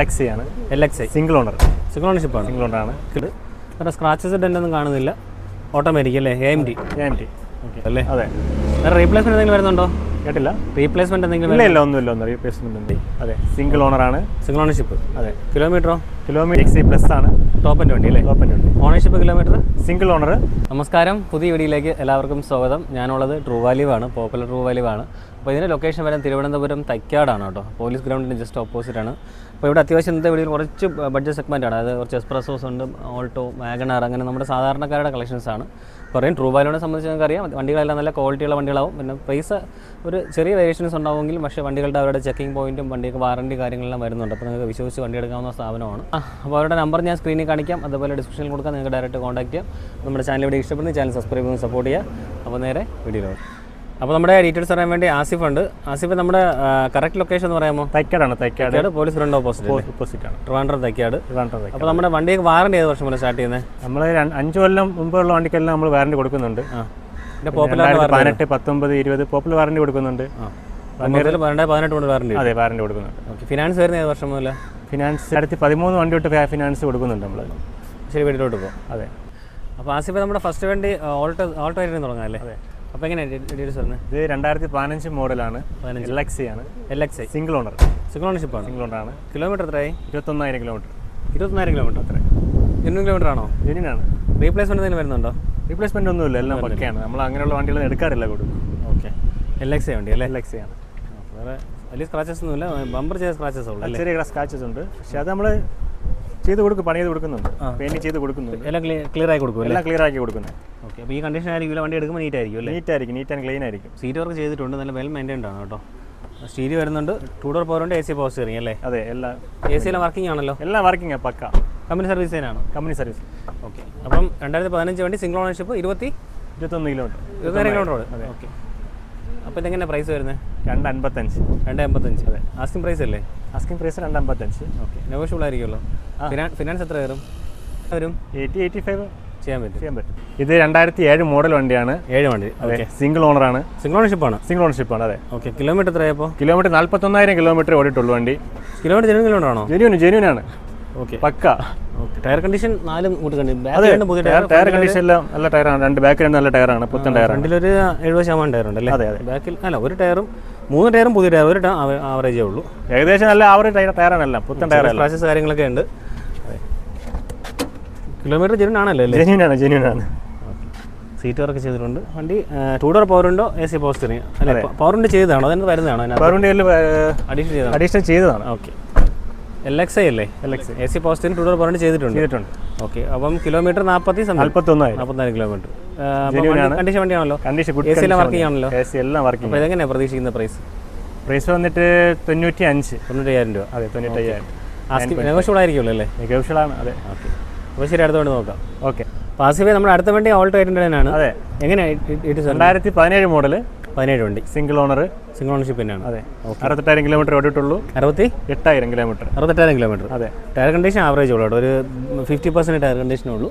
Taxi ആണ്. L X I single owner single ownership ആണ്. Single owner ആണ്. വേറെ സ്ക്രാച്ചസ് ഒന്നും കാണുന്നില്ല. ഓട്ടോമാറ്റിക് അല്ലേ? A T M T okay അല്ലേ? അതെ. വേറെ റീപ്ലേസ്മെന്റ് എന്തെങ്കിലും വരുന്നുണ്ടോ? കേട്ടില്ല. റീപ്ലേസ്മെന്റ് എന്തെങ്കിലും ഇല്ല ഇല്ല ഒന്നുമില്ല ഒന്നും റീപ്ലേസ്മെന്റ് ഉണ്ട്. അതെ. സിംഗിൾ ഓണർ ആണ്. സിംഗിൾ ഓണർഷിപ്പ് അതെ. കിലോമീറ്ററോ കിലോമീറ്റർ എക്സ് പ്ലസ് ആണ്. ടോപ്പ് ആൻഡ് വണ്ടി അല്ലേ? ഓപ്പൺ ഉണ്ട് ഓണർഷിപ്പ് കിലോമീറ്റർ സിംഗിൾ ഓണർ നമസ്കാരം. പുതിയ വീഡിയോയിലേക്ക് എല്ലാവർക്കും സ്വാഗതം. ഞാനുള്ളത് ട്രൂ വാല്യൂ ആണ്. പോപ്പുലർ ട്രൂ വാല്യൂ ആണ്. അപ്പോൾ ഇതിന്റെ ലൊക്കേഷൻ വരാൻ തിരുവനന്തപുരം തൈക്കാടാണ് കേട്ടോ. പോലീസ് ഗ്രൗണ്ടിന്റെ ജസ്റ്റ് ഓപ്പോസിറ്റ് ആണ്. അപ്പോൾ ഇവിടെ അത്യാവശ്യം ഇന്നത്തെ വീഡിയോയിൽ കുറച്ച് ബഡ്ജറ്റ് സെഗ്മെന്റാണ് അതായത് കുറച്ച് എക്സ്പ്രസോസ് ഉണ്ട് ഓൾട്ടോ വാഗണാർ അങ്ങനെ നമ്മുടെ സാധാരണക്കാരുടെ കളക്ഷൻസ് ആണ്. പറയും ട്രൂ വാലോനെ സംബന്ധിച്ച് നിങ്ങൾക്ക് അറിയാം. വണ്ടികളെല്ലാം നല്ല ക്വാളിറ്റിയുള്ള വണ്ടികളാവും. പിന്നെ പൈസ ഒരു ചെറിയ വേരിയേഷൻസ് ഉണ്ടാവുമെങ്കിലും പക്ഷേ വണ്ടികളുടെ അവരുടെ ചെക്കിംഗ് പോയിന്റും വണ്ടിക്ക് വാറണ്ടി കാര്യങ്ങളെല്ലാം വരുന്നുണ്ട്. അപ്പോൾ നിങ്ങൾക്ക് വിശ്വസിച്ച് വണ്ടി എടുക്കാവുന്ന സ്ഥാപനമാണ്. അപ്പോൾ അവരുടെ നമ്പർ ഞാൻ സ്ക്രീനിൽ കാണിക്കാം. അതുപോലെ ഡിസ്ക്രിപ്ഷനിൽ കൊടുക്കാം. നിങ്ങൾക്ക് ഡയറക്റ്റ് കോൺടാക്ട് ചെയ്യാം. നമ്മുടെ ചാനൽ ഇവിടെ ഇഷ്ടപ്പെടുന്ന ചാനൽ സബ്സ്ക്രൈബ് ചെയ്ത് സപ്പോർട്ട് ചെയ്യുക. അപ്പോൾ നേരെ വീഡിയോ അപ്പോൾ നമ്മുടെ ഡീറ്റെയിൽസ് അറിയാൻ വേണ്ടി ആസിഫ് ഉണ്ട്. ആസിഫ് നമ്മുടെ കറക്റ്റ് ലൊക്കേഷൻ എന്ന് പറയാമോ? തൈക്കാടാണ് Thycaud. Police front opposite opposite ആണ്. ട്രിവാൻഡ്രം തൈക്കാട്. ട്രിവാൻഡ്രം അപ്പോൾ നമ്മുടെ വണ്ടിക്ക് വാറണ്ടി ഏത് വർഷം മുതൽ സ്റ്റാർട്ട് ചെയ്യുന്നത് നമ്മൾ അഞ്ച് കൊല്ലം മുമ്പുള്ള വണ്ടിക്കെല്ലാം നമ്മൾ വാറണ്ടി കൊടുക്കുന്നുണ്ട്. പതിനെട്ട് പത്തൊമ്പത് ഇരുപത് പോപ്പുലർ വാറണ്ടി കൊടുക്കുന്നുണ്ട്. അതെ വാറണ്ടി കൊടുക്കുന്നുണ്ട്. ഓക്കെ ഫിനാൻസ് വരുന്ന ഏത് വർഷം മുതൽ ഫിനാൻസ് അടുത്ത് പതിമൂന്ന് വണ്ടി തൊട്ട് ഫിനാൻസ് കൊടുക്കുന്നുണ്ട് നമ്മൾ ശരി വീട്ടിലോട്ട് പോകും അതെ. അപ്പോൾ ആസിഫ് നമ്മുടെ ഫസ്റ്റ് വണ്ടി ഓൾട്ടോ ഓൾട്ടോ ആയിട്ട് തുടങ്ങാം അല്ലേ? അപ്പോൾ എങ്ങനെയാണ് ഡീറ്റെയിൽസ് ഇത് രണ്ടായിരത്തി പതിനഞ്ച്. മോഡലാണ് എൽ എക്സ് ആണ്. L X I single owner single ownership ആണ്? സിംഗിൾ ഓണർ ആണ്. കിലോമീറ്റർ എത്രയായി? ഇരുപത്തൊന്നായിരം കിലോമീറ്റർ ഇരുപത്തൊന്നായിരം കിലോമീറ്റർ അത്ര. ഇരുന്നൂറ് കിലോമീറ്റർ ആണോ? ജെന്യൂനാണ് റീപ്ലേസ്മെന്റ് എന്തെങ്കിലും വരുന്നുണ്ടോ? റീപ്ലേസ്മെന്റ് ഒന്നുമില്ല. എല്ലാം പക്കയാണ്. നമ്മൾ അങ്ങനെയുള്ള വണ്ടികളൊന്നും എടുക്കാറില്ല കൂടുതൽ. ഓക്കെ എൽ എക്സ് ഐ വണ്ടി അല്ലേ? എൽ എക്സ് ആണ്. വേറെ വലിയ സ്ക്രാച്ചസ് ഒന്നുമില്ല. ബമ്പർ ചെയ്ത സ്ക്രാച്ചസ് ഉള്ളൂ ചെറിയ സ്ക്രാച്ചസ് ഉണ്ട്. പക്ഷേ അത് നമ്മൾ ചെയ്ത് കൊടുക്കും പണി ചെയ്ത് കൊടുക്കുന്നുണ്ട് പെയിന്റ് ചെയ്ത് കൊടുക്കുന്നുണ്ട്. എല്ലാം ക്ലിയർ ആയി കൊടുക്കും എല്ലാം ക്ലിയർ ആക്കി കൊടുക്കുന്നത് ഓക്കെ അപ്പോൾ ഈ കണ്ടീഷൻ ആയിരിക്കും വണ്ടി എടുക്കുമ്പോൾ നീറ്റ് ആയിരിക്കും അല്ലേ? നീറ്റ് ആയിരിക്കും നീറ്റ് ആൻഡ് ക്ലീൻ ആയിരിക്കും. സീറ്റ് വർക്ക് ചെയ്തിട്ടുണ്ട് നല്ല വെൽ മെയിന്റൈൻഡ് ആണ് കേട്ടോ. സ്റ്റീരി വരുന്നുണ്ട് ടൂ ഡോർ പവറുണ്ട് എ സി പവർ സ്റ്റിയറിംഗ് അല്ലേ? അതെ എല്ലാ എ സി എല്ലാം വർക്കിംഗ് ആണല്ലോ? എല്ലാം വർക്കിംഗ് പക്ക. കമ്പനി സർവീസ് തന്നെയാണ്? കമ്പനി സർവീസ് ഓക്കെ അപ്പം രണ്ടായിരത്തി പതിനഞ്ച് വണ്ടി സിംഗിൾ ഓണർഷിപ്പ് ഇരുപത്തി ഇരുപത്തൊന്ന് കിലോമീറ്റർ ഇരുപത്തിനാല് കിലോമീറ്റർ അതെ. ഓക്കെ. അപ്പോൾ ഇതെങ്ങനെ പ്രൈസ് വരുന്നത്? രണ്ട് അൻപത്തഞ്ച് രണ്ട് എൺപത്തഞ്ച് അതെ. ആസ്കിംഗ് പ്രൈസ് അല്ലേ? ആസ്കിംഗ് പ്രൈസ് രണ്ട് അമ്പത്തഞ്ച് ഓക്കെ നെഗോഷ്യബിൾ ആയിരിക്കുമല്ലോ ഫിനാൻസ് എത്ര വരും? വരും? Eighty eighty five. ചെയ്യാൻ പറ്റും. ചെയ്യാൻ പറ്റും. ഇത് രണ്ടായിരത്തി ഏഴ് മോഡൽ വണ്ടിയാണ്. ഏഴ് വണ്ടി. അതെ സിംഗിൾ ഓണറാണ് സിംഗിൾ ഓണർഷിപ്പ് ആണ്. സിംഗിൾ ഓണർഷിപ്പ് ആണ് അതെ. ഓക്കെ കിലോമീറ്റർ എത്രയായപ്പോൾ കിലോമീറ്റർ നാൽപ്പത്തൊന്നായിരം കിലോമീറ്റർ ഓടിയിട്ടുള്ളൂ വണ്ടി. കിലോമീറ്റർ ജനുവൻ കിലോമീറ്റർ ആണോ? ജെനുവൻ ജെനുവൻ ആണ്. ഓക്കെ. പക്ക. ടയർ കണ്ടീഷൻ നാലും പുതിയ ടയർ കണ്ടീഷൻ എല്ലാം നല്ല ടയറാണ് രണ്ട് ബാക്കിൽ രണ്ട് നല്ല ടയറാണ് പുത്തൻ ടയർ രണ്ടിലൊരു എഴുപത് ശതമാനം ടയർ ഉണ്ട് അല്ലേ അതെ, അതെ. ബാക്കിൽ അല്ല ഒരു ടയറും മൂന്ന് ടയറും പുതിയ ടയർ ഒരു ആവറേജേ ഉള്ളൂ. ഏകദേശം നല്ല ആവറേജ് ടയർ ടയറാണല്ല പുത്തൻ ടയർ ക്ലാസസ് കാര്യങ്ങളൊക്കെ ഉണ്ട്. കിലോമീറ്റർ ജെനുവൻ ആണല്ലേ ജെന്യൂൻ ആണ് ജെനുവൻ ആണ്. സീറ്റ് വർക്ക് ചെയ്തിട്ടുണ്ട്. വണ്ടി ടൂ ഡോർ പവർ ഉണ്ടോ എ സി പവർ സ്റ്റിയറിംഗ് അല്ലെ പവറിന്റെ ചെയ്തതാണോ? അതിന് വരുന്നതാണോ പവർ പവറിന്റെ അഡീഷണൽ ചെയ്തതാണ്? അഡീഷണൽ ചെയ്തതാണ്. ഓക്കെ എൽ എക്സ് ഐ അല്ലേ? L X A C power steering two door പവറിന്റെ ചെയ്തിട്ടുണ്ട്. ചെയ്തിട്ടുണ്ട്. ഓക്കെ അപ്പം കിലോമീറ്റർ നാൽപ്പത്തി നാൽപ്പത്തൊന്നായിരം നാൽപ്പത്തിനാല് കിലോമീറ്റർ. കണ്ടീഷൻ വണ്ടിയാണല്ലോ? കണ്ടീഷൻ എ സി എല്ലാം വർക്ക് ചെയ്യാണല്ലോ? എ സി എല്ലാം വർക്ക് അപ്പോൾ ഇതെങ്ങനെയാണ് പ്രതീക്ഷിക്കുന്ന പ്രൈസ് പ്രൈസ് വന്നിട്ട് തൊണ്ണൂറ്റി അഞ്ച് തൊണ്ണൂറ്റയ്യായിരം രൂപ. അതെ തൊണ്ണൂറ്റയ്യായിരം. അയ്യായിരം നെഗോഷ്യബിൾ ആയിരിക്കുമല്ലോ അല്ലേ? ആണ് അതെ. ഓക്കെ അപ്പോൾ ശരി അടുത്ത വണ്ടി നോക്കാം. ഓക്കെ. പാസിവേ നമ്മുടെ അടുത്ത വണ്ടി ഓൾട്ടോ എയ്റ്റിന്റെ തന്നെയാണ് അതെ എങ്ങനെയാണ് രണ്ടായിരത്തി പതിനേഴ് മോഡൽ പതിനേഴ് വണ്ടി. സിംഗിൾ ഓണർ സിംഗിൾ ഓണർഷിപ്പ് തന്നെയാണ്. അതെ. അറുപത്തെട്ടായിരം കിലോമീറ്റർ ഓടിയിട്ടുള്ളൂ. അറുപത്തി? എട്ടായിരം കിലോമീറ്റർ അറുപത്തെട്ടായിരം കിലോമീറ്റർ അതെ. ടയർ കണ്ടീഷൻ ആവറേജ് ഉള്ളൂ ഒരു ഫിഫ്റ്റി പെർസെന്റ് ടയർ കണ്ടീഷനേ ഉള്ളൂ.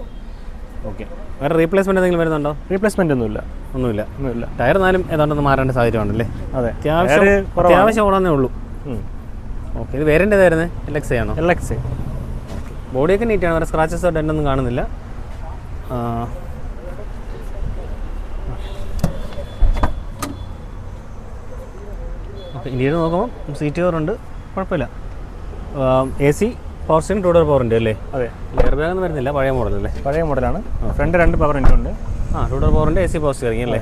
ഓക്കെ. വേറെ റീപ്ലേസ്മെന്റ് എന്തെങ്കിലും വരുന്നുണ്ടോ? റീപ്ലേസ്മെന്റ് ഒന്നുമില്ല. ഒന്നുമില്ല. ഒന്നുമില്ല. ടയർ നാലും ഏതാണ്ടൊന്ന് മാറേണ്ട സാഹചര്യമാണല്ലേ? അതെ. അത്യാവശ്യം. അത്യാവശ്യം ഓടാന്നേ ഉള്ളൂ. ഓക്കെ ഇത് വേറെ ഏതായിരുന്നു? എൽ എക്സ് ആണോ? എൽ എക്സ് ബോഡിയൊക്കെ നീറ്റാണ്. വേറെ സ്ക്രാച്ചസോ ഡെന്റൊന്നും കാണുന്നില്ല. അപ്പോൾ ഓക്കെ ഇന്ത്യയിൽ നോക്കുമ്പോൾ സീറ്റ് കവറുണ്ട് കുഴപ്പമില്ല. A C power steering two door power ഉണ്ട് അല്ലേ? അതെ. എയർ ബാഗ് ഒന്നും വരുന്നില്ല. പഴയ മോഡൽ അല്ലേ? പഴയ മോഡലാണ് ഫ്രണ്ട് രണ്ട് പവർ ഉണ്ട്. ആ ടൂ ഡോർ പവർ ഉണ്ട് എ സി പവർ സ്റ്റിയറിംഗ് അല്ലേ?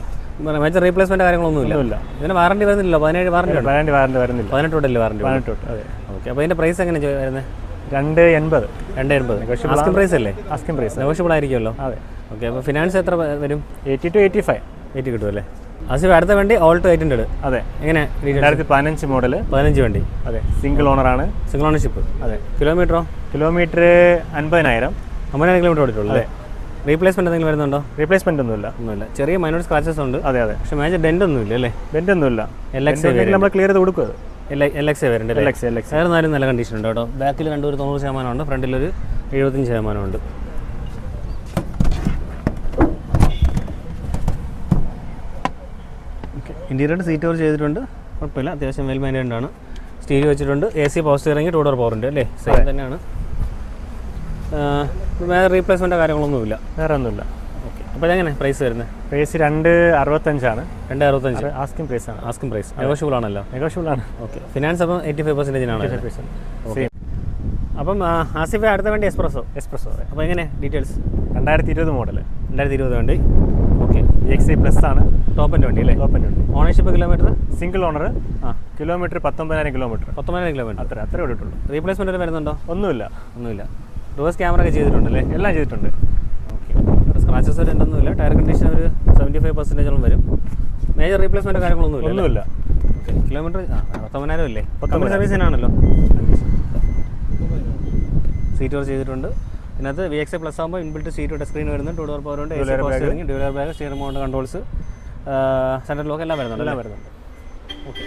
മേജർ റീപ്ലേസ്മെന്റ് കാര്യങ്ങളൊന്നും ഇല്ല ഇതിന് വാറണ്ടി വരുന്നില്ല പതിനേഴ് വാറണ്ടി വാറണ്ടി വാറണ്ടി വരുന്നില്ല. പതിനെട്ട് തൊട്ടല്ലേ വാറണ്ടി പതിനെട്ട് തൊട്ട് അതെ. ഓക്കെ അപ്പോൾ അതിന്റെ പ്രൈസ് എങ്ങനെയാണ് വരുന്നത് രണ്ട് എൺപത്. രണ്ട് എൺപത്. ആസ്കിംഗ് പ്രൈസ് അല്ലേ? ആസ്കിംഗ് പ്രൈസ് നെഗോഷ്യബിൾ ആയിരിക്കുമല്ലോ. അതെ. ഓക്കെ അപ്പോൾ ഫിനാൻസ് എത്ര വരും? Eighty to eighty five eight കിട്ടുമല്ലേ Asif അടുത്ത വണ്ടി ഓൾട്ടോ എയ്റ്റ് ഹൺഡ്രഡ് അതെ. എങ്ങനെ? രണ്ടായിരത്തി പതിനഞ്ച് മോഡൽ പതിനഞ്ച് വണ്ടി. അതെ. സിംഗിൾ ഓണറാണ് സിംഗിൾ ഓണർഷിപ്പ് അതെ. കിലോമീറ്ററോ കിലോമീറ്റർ അൻപതിനായിരം. അമ്പതിനായിരം കിലോമീറ്റർ ഓടിയിട്ടുള്ളൂ അല്ലേ? റീപ്ലേസ്മെന്റ് എന്തെങ്കിലും വരുന്നുണ്ടോ? റീപ്ലേസ്മെന്റ് ഒന്നുമില്ല. ഒന്നുമില്ല. ചെറിയ മൈനോർ സ്ക്രാച്ചസ് ഉണ്ട്. അതെ അതെ. പക്ഷേ മേജർ ഡെന്റ് ഒന്നുമില്ല അല്ലേ? ഡെന്റ് ഒന്നുമില്ല. എല്ലാ നമ്മൾ ക്ലിയർ ചെയ്ത് കൊടുക്കും അത്. എൽ എക്സ് വരുന്നുണ്ട് നല്ല കണ്ടീഷൻ ഉണ്ട് കേട്ടോ. ബാക്കിൽ രണ്ടു ഒരു തൊണ്ണൂറ് ശതമാനമുണ്ട് ഫ്രണ്ടിലൊരു എഴുപത്തഞ്ച് ശതമാനമുണ്ട് ഉണ്ട്. ഇന്റീരിയർ സീറ്റ് കവർ ചെയ്തിട്ടുണ്ട്. കുഴപ്പമില്ല അത്യാവശ്യം വെൽ മെയിന്റൈൻഡ് ആണ്. സ്റ്റീരി വെച്ചിട്ടുണ്ട് A C power steering two door power ഉണ്ട് അല്ലേ? സെയിം തന്നെയാണ്. വേറെ റീപ്ലേസ്മെന്റോ കാര്യങ്ങളൊന്നുമില്ല. വേറെ ഒന്നുമില്ല. ഓക്കെ അപ്പോൾ എങ്ങനെ പ്രൈസ് വരുന്നത്? പ്രൈസ് രണ്ട് അറുപത്തഞ്ചാണ്. രണ്ട് അറുപത്തഞ്ച്. ആസ്കിംഗ് പ്രൈസ് ആണ്. ആസ്കിംഗ് പ്രൈസ് നെഗോഷ്യബിൾ ആണല്ലോ. നെഗോഷ്യബിൾ ആണ്. ഓക്കെ ഫിനാൻസ് അപ്പം എയ്റ്റി ഫൈവ് പെർസെന്റേജിനാണ് സെയിം അപ്പം ആസിഫ് അടുത്ത വേണ്ടി എക്സ്പ്രസോ എക്സ്പ്രസോ അപ്പോൾ എങ്ങനെ? ഡീറ്റെയിൽസ് രണ്ടായിരത്തി ഇരുപത് മോഡൽ രണ്ടായിരത്തി ഇരുപത് വണ്ടി ഓക്കെ എക്സ് ഐ പ്ലസ് ആണ്. ടോപ്പിന്റെ വണ്ടി അല്ലേ? ടോപ്പ് വണ്ടി. ഓണർഷിപ്പ് കിലോമീറ്റർ സിംഗിൾ ഓണർ ആ. കിലോമീറ്റർ പത്തൊമ്പതിനായിരം കിലോമീറ്റർ പത്തൊമ്പതിനായിരം കിലോമീറ്റർ അത്ര അത്രേ ഓടിയിട്ടുള്ളൂ റീപ്ലേസ്മെന്റ് വരുന്നുണ്ടോ? ഒന്നുമില്ല. ഒന്നുമില്ല. റിവേഴ്സ് ക്യാമറ ഒക്കെ ചെയ്തിട്ടുണ്ടല്ലേ? എല്ലാം ചെയ്തിട്ടുണ്ട്. ഓക്കെ വരെ ഒന്നുമില്ല ടയർ കണ്ടീഷൻ ഒരു സെവന്റി ഫൈവ് പെർസെന്റേജോളം വരും മേജർ റീപ്ലേസ്മെന്റ് കാര്യങ്ങളൊന്നുമില്ല ഒന്നുമില്ല. ഓക്കെ കിലോമീറ്റർ ആ പത്തൊമ്പതിനായിരം. അല്ലേ പത്തൊമ്പത് സർവീസിനാണല്ലോ സീറ്റ് വർക്ക് ചെയ്തിട്ടുണ്ട്. ഇതിനകത്ത് വി എക്സ് പ്ലസ് ആകുമ്പോൾ ഇൻബിൽറ്റ് സീറ്റ് ടച്ച് സ്ക്രീൻ വരുന്നുണ്ട്. ടൂ ഡോർ പവർ ഉണ്ട് dual air bag steer mount controls central lock എല്ലാം വരുന്നുണ്ട് എല്ലാം വരുന്നുണ്ട്. ഓക്കെ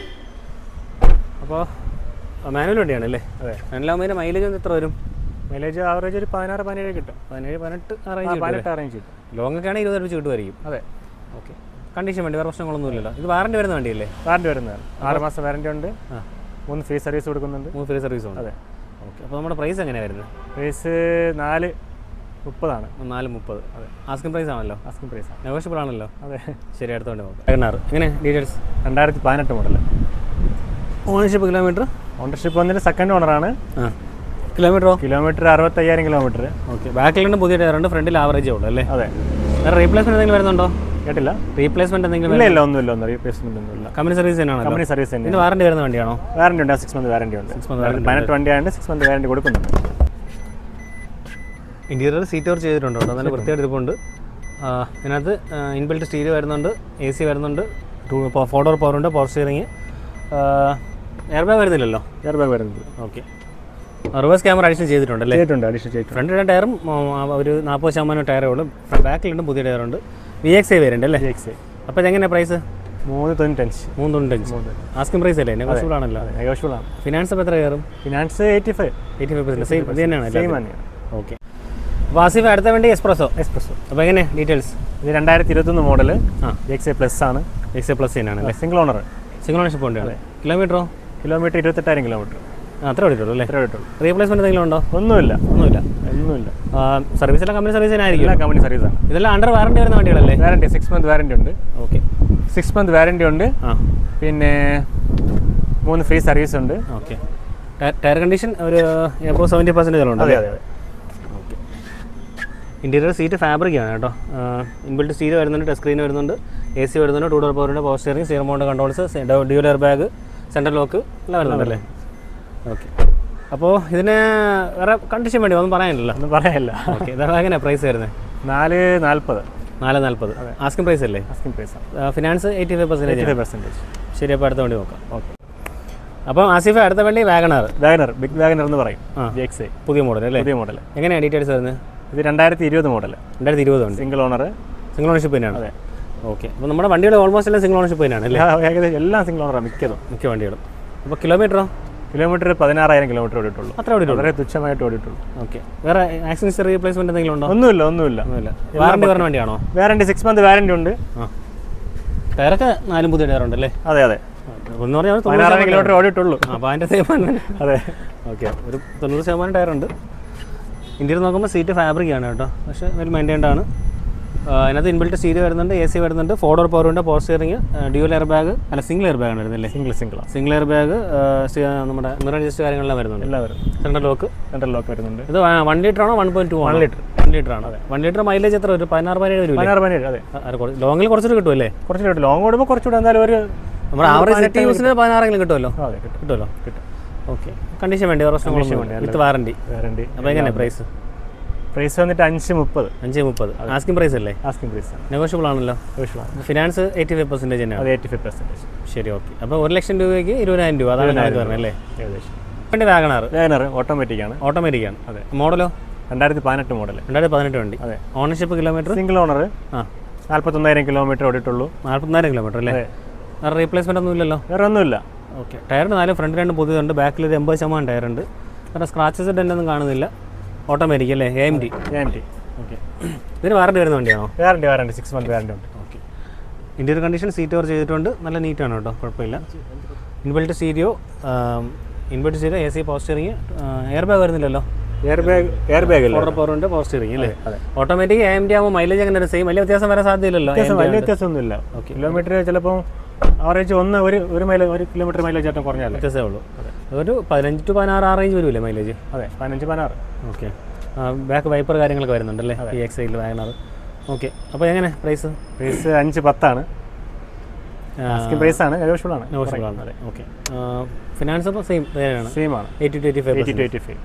അപ്പോൾ മാനുവൽ വണ്ടിയാണ് അല്ലേ? അതെ. മാനുവലാകുമ്പോൾ മൈലേജ് എത്ര വരും? മൈലേജ് ആവറേജ് ഒരു പതിനാറ് പതിനേഴ് കിട്ടും. പതിനേഴ് പതിനെട്ട് അറേഞ്ച് പതിനെട്ട് അറേഞ്ച് കിട്ടും. ലോങ് ഒക്കെ ആണെങ്കിൽ ഇരുപത് അടുത്ത് കിട്ടുമായിരിക്കും അതെ. ഓക്കെ കണ്ടീഷൻ വേണ്ടി വേറെ പ്രശ്നങ്ങളൊന്നും ഇല്ലല്ലോ. ഇത് വാറണ്ടി വരുന്ന വണ്ടിയല്ലേ? വാറണ്ടി വരുന്നതാണ്. ആറ് മാസം വാറണ്ടി ഉണ്ട്. മൂന്ന് ഫ്രീ സർവീസ് കൊടുക്കുന്നുണ്ട്. മൂന്ന് ഫ്രീ സർവീസ് ഉണ്ട്. അതെ. ഓക്കെ അപ്പോൾ നമ്മുടെ പ്രൈസ് എങ്ങനെയാണ് വരുന്നത് പ്രൈസ് നാല് മുപ്പതാണ്. നാല് മുപ്പത്. അതെ. ആസ്കിംഗ് പ്രൈസ് ആണല്ലോ. ആസ്കിംഗ് പ്രൈസ് ആണ്. നെഗോഷ്യബിൾ ആണല്ലോ. അതെ. ശരി അടുത്തോണ്ട് നോക്കാം. എങ്ങനെ ഡീറ്റെയിൽസ് രണ്ടായിരത്തി പതിനെട്ട് മോഡൽ ഓണർഷിപ്പ് കിലോമീറ്റർ ഓണർഷിപ്പ് വന്നിട്ട് സെക്കൻഡ് ഓണറാണ് ആ. കിലോമീറ്ററോ? കിലോമീറ്റർ അറുപത്തയ്യായിരം കിലോമീറ്റർ. ഓക്കെ. ബാക്കിലുണ്ട് പുതിയ ടയറുണ്ട്. ഫ്രണ്ടിൽ ആവറേജേ ഉള്ളൂ അല്ലേ? അതെ. വേറെ റീപ്ലേസ്മെന്റ് എന്തെങ്കിലും വരുന്നുണ്ടോ? കേട്ടില്ല. റീപ്ലേസ്മെന്റ് എന്തെങ്കിലും ഇല്ല ഇല്ല ഒന്നുമില്ല ഒന്നും റീപ്ലേസ്മെന്റ് ഒന്നുമില്ല. കമ്പനി സർവീസ് തന്നെയാണ് കമ്പനി സർവീസ് തന്നെ ഇത് വാറണ്ടി വരുന്ന വണ്ടിയാണോ? വാറണ്ടി ഉണ്ട്. സിക്സ് മന്ത് വാറണ്ടി ഉണ്ട്. Month warranty പതിനെട്ട് വണ്ടി ആയതുകൊണ്ട് സിക്സ് മന്ത് വാറണ്ടി കൊടുക്കുന്നുണ്ട്. ഇന്റീരിയർ സീറ്റ് ഓർ ചെയ്തിട്ടുണ്ട് കേട്ടോ. നല്ല വൃത്തിയായിട്ട് ഇരിപ്പുണ്ട്. ഇതിനകത്ത് ഇൻബിൽറ്റ് സ്റ്റീരിയോ വരുന്നുണ്ട് എ സി വരുന്നുണ്ട് ടൂ ഫോർ ഡോർ പവർ ഉണ്ട് പവർ സ്റ്റിയറിങ് എയർ ബാഗ് വരുന്നില്ലല്ലോ? എയർ ബാഗ് വരുന്നില്ല. ഓക്കെ റിവേഴ്സ് ക്യാമറ അഡീഷൻ ചെയ്തിട്ടുണ്ട് അഡീഷൻ ചെയ്തിട്ടുണ്ട് ഫ്രണ്ട് രണ്ട് ടയറും ഒരു നാൽപ്പത് ശതമാനം ടയറേ ഉള്ളൂ. ബാക്കിലുണ്ട് പുതിയ ടയറുണ്ട് വി എക്സ് ഐ വരുന്നുണ്ട് അല്ലേ? എക്സ് അപ്പോൾ ഇതെങ്ങനെയാണ് പ്രൈസ് മൂന്ന് തൊണ്ണൂറ്റഞ്ച് മൂന്ന് തൊണ്ണൂറ്റഞ്ച് ആസ്കിംഗ് പ്രൈസ് അല്ലേ? നെഗോഷ്യബിൾ ആണല്ലോ. നെഗോഷ്യബിൾ ആണ്. ഫിനാൻസ് അപ്പോൾ എത്ര കയറും? Finance eighty five eighty five percent same ഇത് തന്നെയാണ് സെയിം തന്നെയാണ്. ഓക്കെ ആസിഫ് അടുത്ത വേണ്ടി എക്സ്പ്രസോ എക്സ്പ്രസോ അപ്പോൾ എങ്ങനെ? ഡീറ്റെയിൽസ് ഇത് രണ്ടായിരത്തി ഇരുപത്തൊന്ന് മോഡൽ ആ. എക്സ് എ പ്ലസ് ആണ്. എക്സ് എ പ്ലസ് തന്നെയാണ് അല്ലേ? സിംഗിൾ ഓണർ സിംഗിൾ ഓണർഷിപ്പ് ഉണ്ട്. കിലോമീറ്ററോ കിലോമീറ്റർ ഇരുപത്തെട്ടായിരം കിലോമീറ്റർ അത്ര ഓടിയിട്ടുള്ളൂ അല്ലേ? എന്തെങ്കിലും ഉണ്ടോ? ഒന്നുമില്ല. ഒന്നുമില്ല. ഒന്നുമില്ല. കമ്പനി സർവീസ് തന്നെ ആയിരിക്കും. എല്ലാം കമ്പനി ഇതെല്ലാം അണ്ടർ വാറണ്ടി വരുന്ന വണ്ടികളല്ലേ? വാറണ്ടി സിക്സ് മന്ത് വാറണ്ടി ഉണ്ട്. ഓക്കെ സിക്സ് മന്ത് വാറണ്ടി ഉണ്ട്. പിന്നെ മൂന്ന് ഫ്രീ സർവീസ് ഉണ്ട്. ഓക്കെ ടയർ കണ്ടീഷൻ ഒരു എബോ സെവന്റി പെർസെന്റേജ് ഉണ്ട് അതെ അതെ അതെ. ഇന്റീരിയർ സീറ്റ് ഫാബ്രിക് ആണ് കേട്ടോ. ഇൻബിൽറ്റ് സീറ്റ് വരുന്നുണ്ട് ടച്ച് സ്ക്രീൻ വരുന്നുണ്ട് എ സി വരുന്നുണ്ട് two door power steering zero mount controls dual air bag central lock എല്ലാം വരുന്നുണ്ടല്ലേ ഓക്കെ. അപ്പോൾ ഇതിന് വേറെ കണ്ടീഷൻ വേണ്ടി ഒന്നും പറയാനില്ല ഒന്നും പറയാനില്ല. ഓക്കെ എങ്ങനെയാണ് പ്രൈസ് വരുന്നത് നാല് നാൽപ്പത്. നാല് നാൽപ്പത്. ആസ്കിംഗ് പ്രൈസ് അല്ലേ? Asking price finance eighty five percentage five percentage ശരി അപ്പോൾ അടുത്ത വണ്ടി നോക്കാം. ഓക്കെ. അപ്പം ആസിഫ് അടുത്ത വണ്ടി വാഗണർ. വാഗനർ ബിഗ് വാഗനർ എന്ന് പറയും. എക്സ് പുതിയ മോഡൽ അല്ലേ? പുതിയ മോഡൽ എങ്ങനെയാണ് ഡീറ്റെയിൽസ് വരുന്നത് ഇത് രണ്ടായിരത്തി ഇരുപത് മോഡൽ രണ്ടായിരത്തി ഇരുപത് ഉണ്ട് സിംഗിൾ ഓണർ സിംഗിൾ ഓണർഷിപ്പ് തന്നെയാണ്. അതെ. ഓക്കെ. അപ്പോൾ നമ്മുടെ വണ്ടിയുടെ ഓൾമോസ്റ്റ് എല്ലാം സിംഗിൾ ഓണർഷിപ്പ് തന്നെയാണ് അല്ലേ? ഏകദേശം എല്ലാം സിംഗിൾ ഓണറാണ് മിക്കതും. മിക്ക വണ്ടികളും. അപ്പോൾ കിലോമീറ്ററോ കിലോമീറ്റർ പതിനാറായിരം കിലോമീറ്റർ ഓടിയിട്ടുള്ളൂ. അത്ര ഓടിയിട്ടുള്ളൂ. വളരെ തുച്ഛമായിട്ട് ഓടിയിട്ടുള്ളൂ. ഓക്കെ. വേറെ ആക്സിഡൻസ് റീപ്ലേസ്മെന്റ് എന്തെങ്കിലും ഉണ്ടോ? ഒന്നുമില്ല ഒന്നുമില്ല. ഒന്നുമില്ല. വാറണ്ടി പറഞ്ഞ വണ്ടിയാണോ? വാറണ്ടി സിക്സ് മന്ത് വാറണ്ടി ഉണ്ട്. ടയറൊക്കെ നാലും പുതിയ ടയർ ഉണ്ടല്ലേ അതെ. അതെ ഒന്ന് പറഞ്ഞാൽ പതിനാറായിരം കിലോമീറ്റർ ഓടിയിട്ടുള്ളൂ. അപ്പോൾ അതിന്റെ ശതമാനം അതെ. ഓക്കെ ഒരു തൊണ്ണൂറ് ശതമാനം ടയർ ഉണ്ട് ഇന്ത്യയിൽ നോക്കുമ്പോൾ സീറ്റ് ഫാബ്രിക് ആണ് കേട്ടോ. പക്ഷെ വെൽ മെയിന്റൈൻഡ് ആണ്. അതിനകത്ത് ഇൻബിൽറ്റ് സ്റ്റീരിയോ വരുന്നുണ്ട് എ സി വരുന്നുണ്ട് ഫോർ ഡോർ പവർ ഉണ്ട് power steering dual air bag അല്ല സിംഗിൾ എയർ ബാഗ് ആണ് വരുന്നില്ലേ single single single air bag നമ്മുടെ മിറർ അഡ്ജസ്റ്റ് കാര്യങ്ങളെല്ലാം വരുന്നുണ്ട്. എല്ലാവരും സെൻട്രൽ ലോക്ക് സെൻട്രൽ ലോക്ക് വരുന്നുണ്ട്. ഇത് വൺ ലിറ്റർ ആണോ one point two one litre one litre ആണ് അതെ. വൺ ലിറ്റർ മൈലേജ് എത്ര ഒരു പതിനാറ് പതിനേഴ് വരും പതിനാറ് പതിനേഴ് അതെ. ലോങ്ങിൽ കുറച്ചുകൂടി കിട്ടുമല്ലേ? കിട്ടും. ലോങ് ഓടുമ്പോൾ കുറച്ചുകൂടെ എന്തായാലും ഒരു നമ്മുടെ ആവറേജ് സിറ്റി യൂസിന് പതിനാറെങ്കിലും കിട്ടുമല്ലോ? അതെ കിട്ടുമല്ലോ? കിട്ടും. ഓക്കെ കണ്ടീഷൻ വേണ്ടി പ്രശ്നം വിത്ത് വാറണ്ടി വാറണ്ടി അപ്പോൾ എങ്ങനെ പ്രൈസ് പ്രൈസ് വന്നിട്ട് അഞ്ച് മുപ്പത് അഞ്ച് മുപ്പത് ആസ്കിംഗ് പ്രൈസ് അല്ലേ ആസ്കിംഗ് പ്രൈസ് നെഗോഷ്യബിൾ ആണല്ലോ. ഫിനാൻസ് എയ്റ്റി ഫൈവ് പെർസെന്റേജ് തന്നെയാണ്? അത് എയ്റ്റി ഫൈവ് പെർസെന്റേജ് ശരി ഓക്കെ അപ്പോൾ ഒരു ലക്ഷം രൂപയ്ക്ക് ഇരുപതിനായിരം രൂപ. അതാണ് കണക്ക് പറഞ്ഞത് അല്ലേ? ഏകദേശം. വണ്ടി വാഗണാറ് വാഗനർ ഓട്ടോമാറ്റിക് ആണ്. ഓട്ടോമാറ്റിക് ആണ്. അതെ. മോഡലോ രണ്ടായിരത്തി പതിനെട്ട് മോഡൽ രണ്ടായിരത്തി പതിനെട്ട് വണ്ടി. അതെ. ഓണർഷിപ്പ് കിലോമീറ്റർ സിംഗിൾ ഓണർ ആ. നാൽപ്പത്തൊന്നായിരം കിലോമീറ്റർ ഓടിയിട്ടുള്ളൂ. നാൽപ്പത്തൊന്നായിരം കിലോമീറ്റർ അല്ലേ? വേറെ റീപ്ലേസ്മെന്റ് ഒന്നും ഇല്ലല്ലോ? വേറെ ഒന്നുമില്ല. ഓക്കെ ടയറിന് നാല് ഫ്രണ്ട് രണ്ട് പുതിയതുണ്ട്. ബാക്കിൽ ഒരു എൺപത് ശതമാനം ടയറുണ്ട് വേറെ സ്ക്രാച്ചസ് ഒന്നും കാണുന്നില്ല. ഓട്ടോമാറ്റിക് അല്ലേ? A M T M T okay ഇതിന് വാറണ്ടി വരുന്ന വണ്ടിയാണോ? Warranty warranty six month warranty ഉണ്ട്. Okay interior condition seat over ചെയ്തിട്ടുണ്ട്. നല്ല നീറ്റാണ് കേട്ടോ കുഴപ്പമില്ല. Inbuilt stereo inbuilt stereo A C power steering air bag വരുന്നില്ലല്ലോ? Air bag air bag four പവറിന്റെ പവർ സ്റ്റിയറിംഗ് അല്ലേ. ഓട്ടോമാറ്റിക് എ എം ഡി ആകുമ്പോൾ മൈലേജ് അങ്ങനെ സെയിം വലിയ വ്യത്യാസം വരാൻ സാധ്യതയില്ലല്ലോ. വ്യത്യാസം വലിയ വ്യത്യാസമൊന്നുമില്ല. കിലോമീറ്റർ ചിലപ്പോൾ ആവറേജ് ഒന്ന് ഒരു ഒരു മൈലേജ് ഒരു കിലോമീറ്റർ മൈലേജ് ആയിട്ട് കുറഞ്ഞാൽ വ്യത്യാസമേ ഉള്ളൂ. ഒരു പതിനഞ്ച് ടു പതിനാറ് ആ റേഞ്ച് വരുമല്ലേ മൈലേജ് അതെ പതിനഞ്ച് പതിനാറ്. ഓക്കെ ബാക്ക് വൈപ്പർ കാര്യങ്ങളൊക്കെ വരുന്നുണ്ടല്ലേ ഈ എക്സ് ഐയിൽ വാഗണർ ഓക്കെ അപ്പോൾ എങ്ങനെ പ്രൈസ് പ്രൈസ് അഞ്ച് പത്താണ്. പ്രൈസ് ആണ് നെഗോഷ്യബിൾ ആണ്. നെഗോഷ്യബിൾ ആണ്. ഓക്കെ ഫിനാൻസ് അപ്പോൾ സെയിം തന്നെയാണ്? സെയിം ആണ്. Eighty two eighty five eighty two eighty five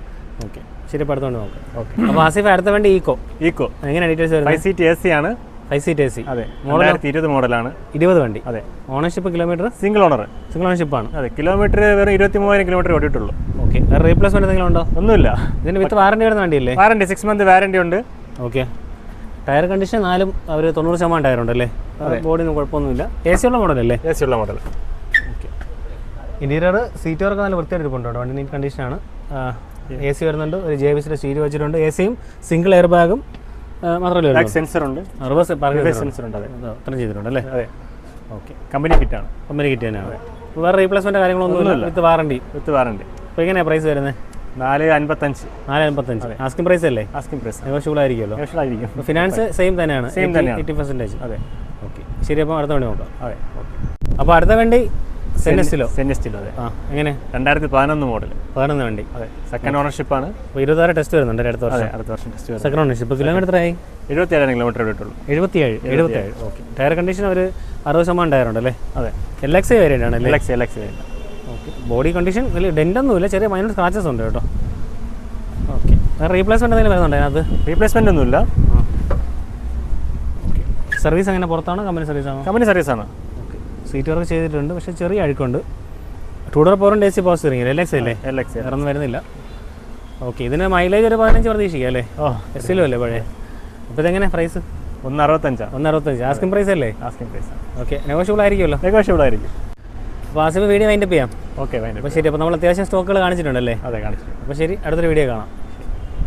okay ശരി അടുത്തോണ്ട് നോക്കാം. ഓക്കെ അപ്പോൾ ആസിഫ് അടുത്ത വേണ്ടി ഈക്കോ ഈക്കോ എങ്ങനെയാണ് ഡീറ്റെയിൽസ് വരുന്നത്? ഫൈവ് സീറ്റ് എ സി ആണ്. Five seat A C. അതെ. രണ്ടായിരത്തി ഇരുപത് മോഡലാണ്. ഇരുപത് വണ്ടി. അതെ. Ownership kilometre single owner single ownership ആണ്. അതെ കിലോമീറ്റർ വെറും ഇരുപത്തി മൂവായിരം കിലോമീറ്റർ ഓടിയിട്ടുള്ളൂ. ഓക്കെ വേറെ റീപ്ലേസ്മെന്റ് എന്തെങ്കിലും ഉണ്ടോ? ഒന്നുമില്ല. ഇതിന് വിത്ത് വാറണ്ടി വരുന്ന വണ്ടിയല്ലേ? വാറണ്ടി സിക്സ് മന്ത് വാറണ്ടി ഉണ്ട്. ഓക്കെ ടയർ കണ്ടീഷൻ നാലും അവർ തൊണ്ണൂറ് ശതമാനം ടയർ ഉണ്ടല്ലേ? ബോഡിന് കുഴപ്പമൊന്നുമില്ല. എ സി ഉള്ള മോഡലല്ലേ? എ സി ഉള്ള model okay interior seat work നല്ല വൃത്തിയായിട്ട് ഇരിപ്പുണ്ട്? വണ്ടി നീറ്റ് കണ്ടീഷനാണ് എ സി വരുന്നുണ്ട് ഒരു ജെ ബിസിന്റെ സ്റ്റീൽ വെച്ചിട്ടുണ്ട്. എ സിയും സിംഗിൾ എയർ ബാഗും മാത്രമല്ലേ സെൻസർ ഉണ്ട്. സെൻസർ ഉണ്ട്. അതെ. അത്രയും ചെയ്തിട്ടുണ്ട് അല്ലേ? അതെ. ഓക്കെ കമ്പനി കിറ്റാണ് കമ്പനി കിറ്റ് തന്നെയാണ്. വേറെ റീപ്ലേസ്മെന്റ് കാര്യങ്ങളൊന്നും വിത്ത് വാറണ്ടി വിത്ത് വാറണ്ടി അപ്പോൾ എങ്ങനെയാണ് പ്രൈസ് വരുന്നത്? നാല് അൻപത്തഞ്ച്. നാല് ആസ്കിംഗ് പ്രൈസ് അല്ലേ? ആസ്കിംഗ് പ്രൈസ് നെഗോഷ്യബിൾ ആയിരിക്കുമല്ലോ. ആയിരിക്കും. ഫിനാൻസ് സെയിം തന്നെയാണ്. Same തന്നെയാണ്. എയ്റ്റി പെർസെന്റേജ് അതെ. ഓക്കെ ശരി അപ്പോൾ അടുത്ത വണ്ടി നോക്കാം. അതെ. അപ്പോൾ അടുത്ത വണ്ടി സെന്റസ്റ്റിലോ സെൻസ്റ്റീലോ അതെ. എങ്ങനെ? രണ്ടായിരത്തി പതിനൊന്ന് മോഡൽ പതിനൊന്ന് വണ്ടി. അതെ. സെക്കൻഡ് ഓണർഷിപ്പ് ആണ്. ഇരുപത്താറ് ടെസ്റ്റ് വരുന്നുണ്ട് അടുത്ത വർഷം? അടുത്ത വർഷം ടെസ്റ്റ് സെക്കൻഡ് ഓണർഷിപ്പ് കിലോമീറ്റർ ആയി എഴുപത്തി കിലോമീറ്റർ ഓടിയിട്ടുള്ളൂ എഴുപത്തിയേഴ് എഴുപത്തേഴ് ഓക്കെ. ടയർ കണ്ടീഷൻ ഒരു അറുപത് ശതമാനം ടയർ ഉണ്ടല്ലേ? അതെ. എൽ എക്സ് വേരിയന്റ് ആണ് അല്ലേ L X variant okay. Body condition വലിയ ഡെന്റൊന്നുമില്ല ചെറിയ മൈനർ സ്ക്രാച്ചസ് ഉണ്ട് കേട്ടോ. ഓക്കെ. റീപ്ലേസ്മെന്റ് എന്തെങ്കിലും വരുന്നുണ്ടോ അതിനകത്ത്? റീപ്ലേസ്മെന്റ് ഒന്നുമില്ല. സർവീസ് അങ്ങനെ പുറത്താണോ? കമ്പനി സർവീസ് ആണോ? കമ്പനി സർവീസ് ആണ്. സീറ്റ് വർക്ക് ചെയ്തിട്ടുണ്ട് പക്ഷേ ചെറിയ അഴുക്കുണ്ട്. ടൂ ഡോർ പോറും ഡേ സി പോസ് ഇറങ്ങി എൽ എക്സ് അല്ലേ? എൽ വേറെ ഒന്നും വരുന്നില്ല. ഓക്കെ ഇതിന് മൈലേജ് ഒരു പതിനഞ്ച് പ്രതീക്ഷിക്കുക അല്ലേ? ഓ എസ് സിലും അല്ലേ പഴയ? അപ്പോൾ ഇതെങ്ങനെ പ്രൈസ് ഒന്ന് അറുപത്തഞ്ച് ഒന്ന് അറുപത്തഞ്ച് ആസ്കിംഗ് പ്രൈസ് അല്ലേ ആസ്കിംഗ് പ്രൈസ് ഓക്കെ നെഗോഷ്യബിൾ ആയിരിക്കുമല്ലോ. നെഗോഷ്യബിൾ ആയിരിക്കും. അപ്പോൾ ആസിഫ് വീഡിയോ വൈൻഡപ്പ് ചെയ്യാം. ഓക്കെ വൈൻഡപ്പ് അപ്പോൾ ശരി അപ്പോൾ നമ്മൾ അത്യാവശ്യം സ്റ്റോക്കുകൾ കാണിച്ചിട്ടുണ്ടല്ലേ? അതെ കാണിച്ചിട്ടുണ്ട്. അപ്പോൾ ശരി അടുത്തൊരു വീഡിയോ കാണാം.